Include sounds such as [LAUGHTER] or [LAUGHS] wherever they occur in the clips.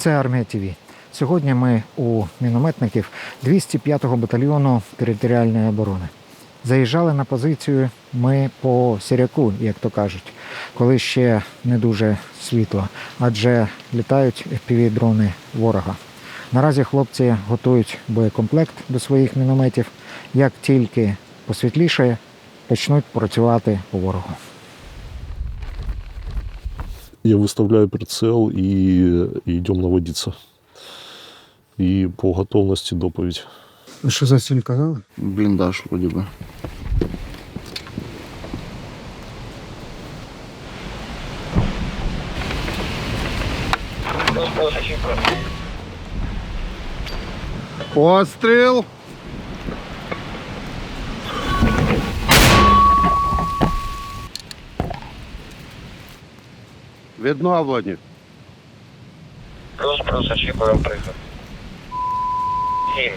Це армія ТВ. Сьогодні ми у мінометників 205-го батальйону територіальної оборони. Заїжджали на позицію ми по сіряку, як то кажуть, коли ще не дуже світло, адже літають fpv дрони ворога. Наразі хлопці готують боєкомплект до своїх мінометів. Як тільки посвітлішає, почнуть працювати по ворогу. Я выставляю прицел и, и идем наводиться. И по готовности доповедь. Що за ціль казали? Бліндаж вроді би. Постріл! Відновлені. Плюс плюс очікуємо приход. Сім.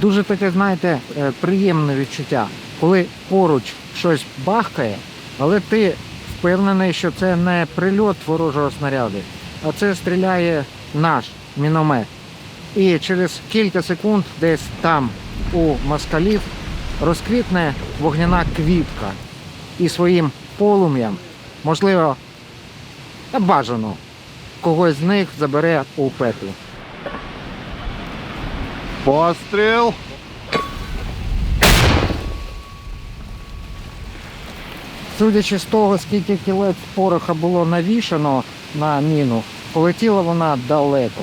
Дуже таке, знаєте, е, приємне відчуття, коли поруч щось бахкає, але ти впевнений, що це не прильот ворожого снаряду, а це стріляє наш міномет. І через кілька секунд десь там у москалів розквітне вогняна квітка і своїм полум'ям, можливо, бажано, когось з них забере у пекло. Постріл! Судячи з того, скільки кілець пороха було навішано на міну, полетіла вона далеко.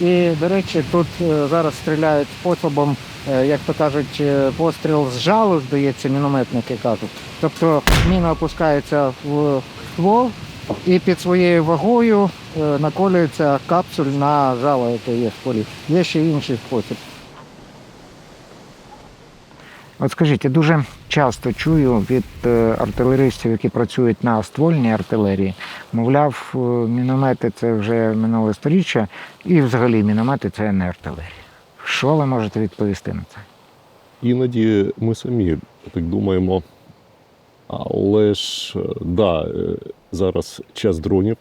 І, до речі, тут е, зараз стріляють способом, як то кажуть, е, постріл з жалу, здається, мінометники кажуть. Тобто міна опускається в ствол і під своєю вагою е, наколюється капсуль на жало, яке є в стволі. Є ще інший спосіб. От скажіть, я дуже часто чую від е, артилеристів, які працюють на ствольній артилерії, мовляв, е, міномети це вже минуле сторіччя, і взагалі міномети це не артилерія. Що ви можете відповісти на це? Іноді ми самі так думаємо. Але ж, е, да, е, зараз час дронів.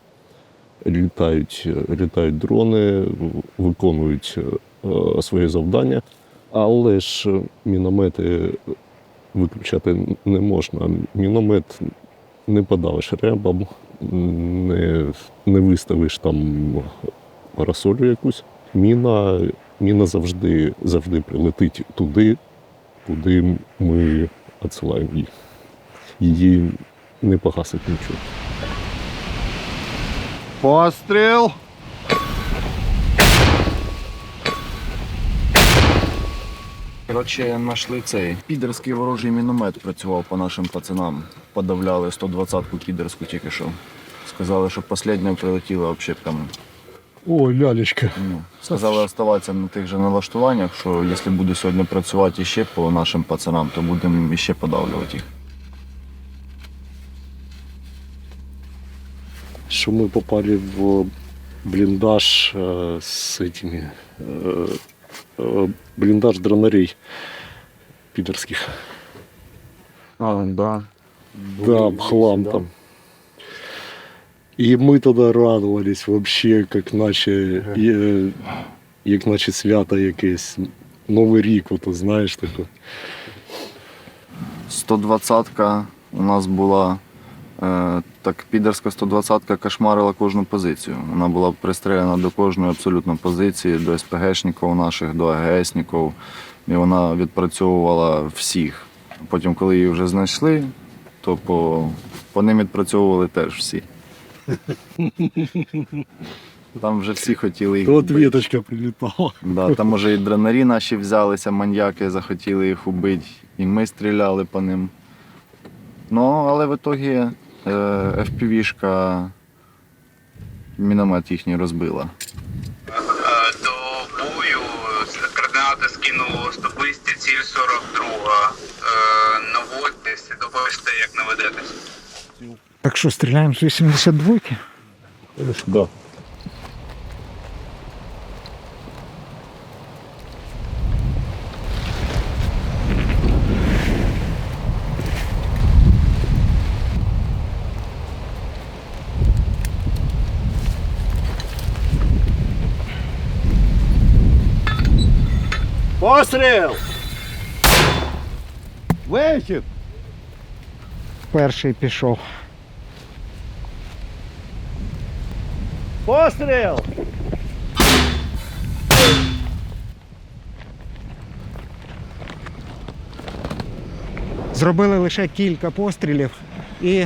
Літають, е, літають дрони, виконують е, своє завдання. Але ж міномети виключати не можна. Міномет не подавиш ребам, не, не виставиш там парасолю якусь. Міна, міна завжди, завжди прилетить туди, куди ми відсилаємо її. Її не погасить нічого. Постріл! Коротше, знайшли цей підерський ворожий міномет працював по нашим пацанам. Подавляли 120-ку підерську тільки що. Сказали, що остання прилетіла общепками. Ой, лялечка. Ну, сказали оставатися на тих же налаштуваннях, що якщо буде сьогодні працювати іще по нашим пацанам, то будемо іще подавлювати їх. Що ми попали в бліндаж е, з этими, е, е, бліндаж дронарей підерських. А, да. Да, в хлам там. І ми тоді радувались вообще, як наче, е, як наче свято якесь. Новий рік, ото, знаєш таке. 120-ка у нас була. Е, так, підерська 120-ка кошмарила кожну позицію. Вона була пристріляна до кожної абсолютно позиції, до СПГшників наших, до АГСників. І вона відпрацьовувала всіх. Потім, коли її вже знайшли, то по, по ним відпрацьовували теж всі. [LAUGHS] Там вже всі хотіли їх. От вбити. віточка прилітала. Да, там може і дронарі наші взялися, маньяки, захотіли їх убити, і ми стріляли по ним. Ну, але в ітогі е, FPV-шка міномет їхній розбила. Е, До бою координати скинув особисті ціль 42. Е, Наводьтесь, доповісти, як наведетесь. Так что стреляем с 82-ки? Да. Постріл! Вечір! Перший пішов. Постріл! Зробили лише кілька пострілів, і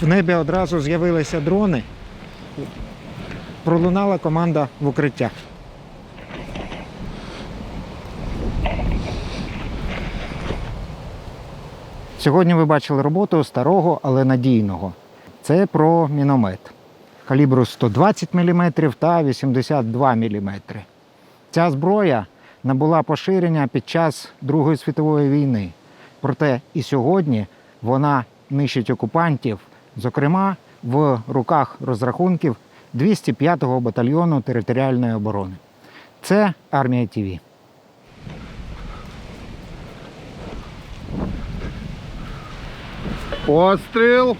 в небі одразу з'явилися дрони. Пролунала команда в укриття. Сьогодні ви бачили роботу старого, але надійного. Це про міномет калібру 120 мм та 82 мм. Ця зброя набула поширення під час Другої світової війни. Проте і сьогодні вона нищить окупантів, зокрема в руках розрахунків 205-го батальйону територіальної оборони. Це армія ТІВІ. Постріл!